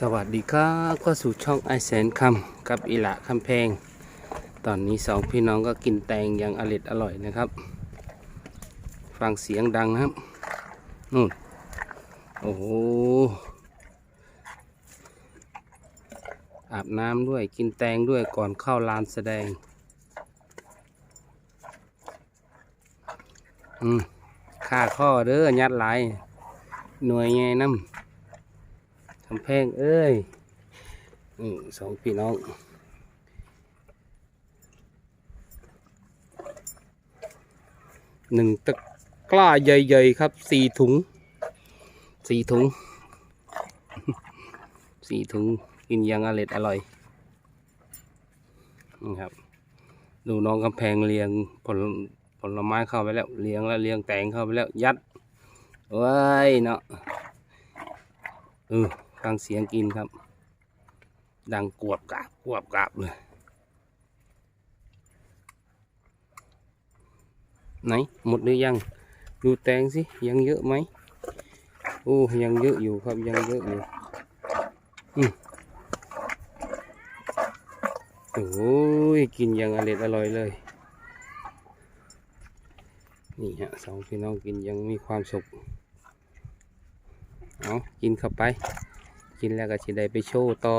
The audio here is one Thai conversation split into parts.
สวัสดีครับก็สู่ช่องไอแสนคำกับอิละคำแพง ตอนนี้สองพี่น้องก็กินแตงอย่างอร่อยอร่อยนะครับ ฟังเสียงดังนะครับนู่นโอ้โหอาบน้ำด้วยกินแตงด้วยก่อนเข้าลานแสดง อืมค่าข้อเด้อยัดหลายหน่วยไงน้ำ กำแพงเอ้ยอืมสองพี่น้องหนึ่งตะกร้าใหญ่ๆครับสี่ถุงสี่ถุงสี่ถุงกินยังอร่อยอร่อยนี่ครับ ดูน้องกำแพงเรียงผลผลไม้เข้าไปแล้วเรียงแล้วเรียงแตงเข้าไปแล้วยัดเว้ยเนาะเออ ฟังเสียงกินครับ ดังกวบกราบกวบกราบเลยไหนหมดหรือยังดูแตงสิยังเยอะไหมโอ้ยังเยอะอยู่ครับยังเยอะอยู่อืมโอ้ยกินยังอร่อยอร่อยเลย นี่ฮะสองพี่น้องกินยังมีความสุขเอากินเข้าไป กินแล้วก็จะได้ไปโชว์ต่อ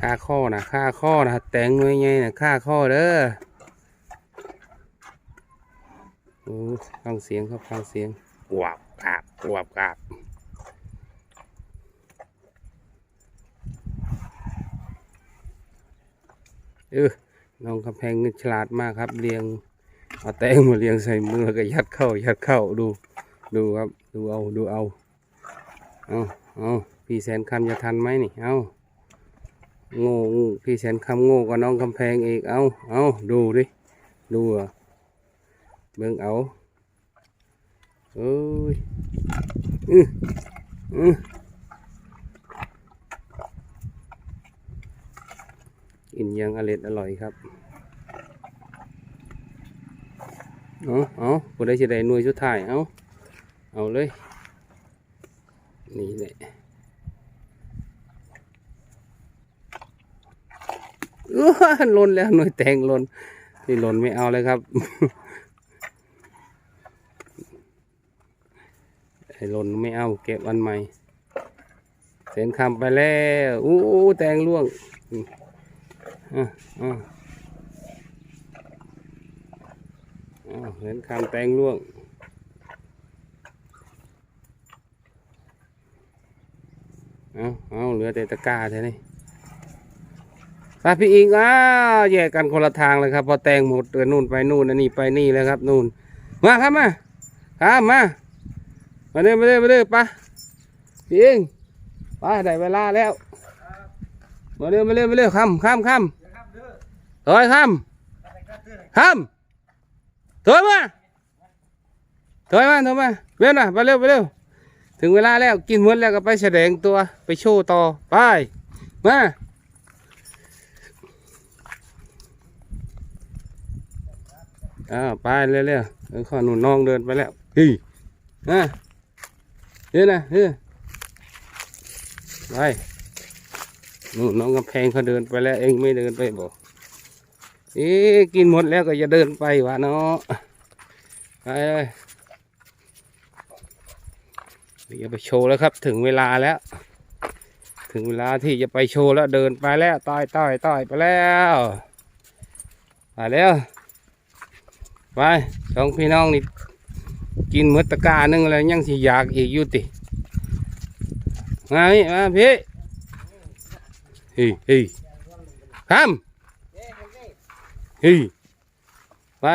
ค่าข้อนะค่าข้อนะแต่งหน่วยไงนะค่าข้อเด้อโอ้ฟังเสียงครับฟังเสียงกวบกราบกวบกราบเออน้องกำแพงนี่ฉลาดมากครับเรียงเอาแตงมาเรียงใส่มือแล้วก็ยัดเข้ายัดเข้าดู ดูครับ ดูเอาดูเอาเอาเอา พี่แสนคำจะทันไหมนี่ เอาโง่พี่แสนคำโง่กว่าน้องกำแพงอีก เอาเอาดูดิ ดูอะเบิ่งเอาเอ้ยอืออือกินยังอร่อยอร่อยครับ เอาเอาผู้ใดจะได้นวยสุดท้าย เอาเอาเลย นี่แหละอื้อห ล่นแล้วหน่วยแตงหล่นนี่หล่นไม่เอาเลยครับไอ้หล่นไม่เอาเก็บอันใหม่เส้นคำไปแล้วอู้แตงล่วงอะอะอะเส้นคำแตงล่วงเอาเอาเหลือแต่ตะกร้าเท่านี้ ไปพี่อิงอ้าวแยกกันคนละทางเลยครับ พอแตงหมดเดินนู่นไปนู่นอันนี้ไปนี่แล้วครับนู่น มาครับมาครับมามาเด้อมาเด้อมาเด้อปะพี่อิงไปได้เวลาแล้วมาเร็วมาเร็วมาเร็วคำคำคำถอยคำคำถอยมาถอยมาถอยมาเร็วนะไปเร็วไปเร็วถึงเวลาแล้วกินหมดแล้วก็ไปแสดงตัวไปโชว์ต่อไปมา อ้าวไปเร็วๆเออข้อหนุนน้องเดินไปแล้วเฮ้ยนะเฮ้ยนะเฮ้ยไปนู่นน้องกำแพงเขาเดินไปแล้ว เองไม่เดินไปบอกเอ๊กินหมดแล้วก็จะเดินไปวะเนาะไปเลยเดี๋ยวไปโชว์แล้วครับ ถึงเวลาแล้ว ถึงเวลาที่จะไปโชว์แล้วเดินไปแล้วต้อยต้อยต้อยไปแล้วไปแล้ว ไปสองพี่น้องนี่กินหมือตะกร้าหนึงแล้วยังสิอยากอีกอยู่ติมาพี่มาพี่เฮ้ยเฮ้ยคำเฮ้ยไป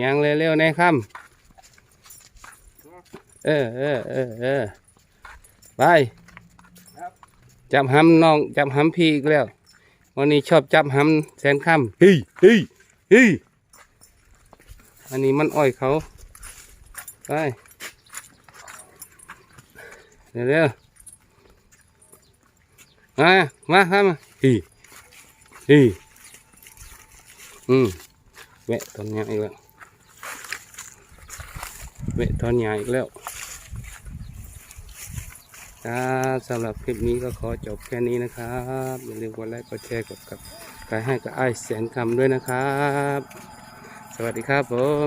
ยังเร็วๆในคำเออเออเออเออไปจับหำน้องจับหำพี่อีกแล้ว วันนี้ชอบจับหำแสนคำเฮ้ยเฮ้ยเฮ้ย อันนี้มันอ้อยเขาไปเร็วเร็วมามาครับมาเฮ้ยเฮ้ยอืมแวะต้นนี้อีกแล้วเวะต้นใหญ่อีกแล้วครับสำหรับคลิปนี้ก็ขอจบแค่นี้นะครับอย่าลืมกดไลค์กดแชร์กดกับกายให้กับไอ้แสนคำด้วยนะครับ สวัสดีครับผม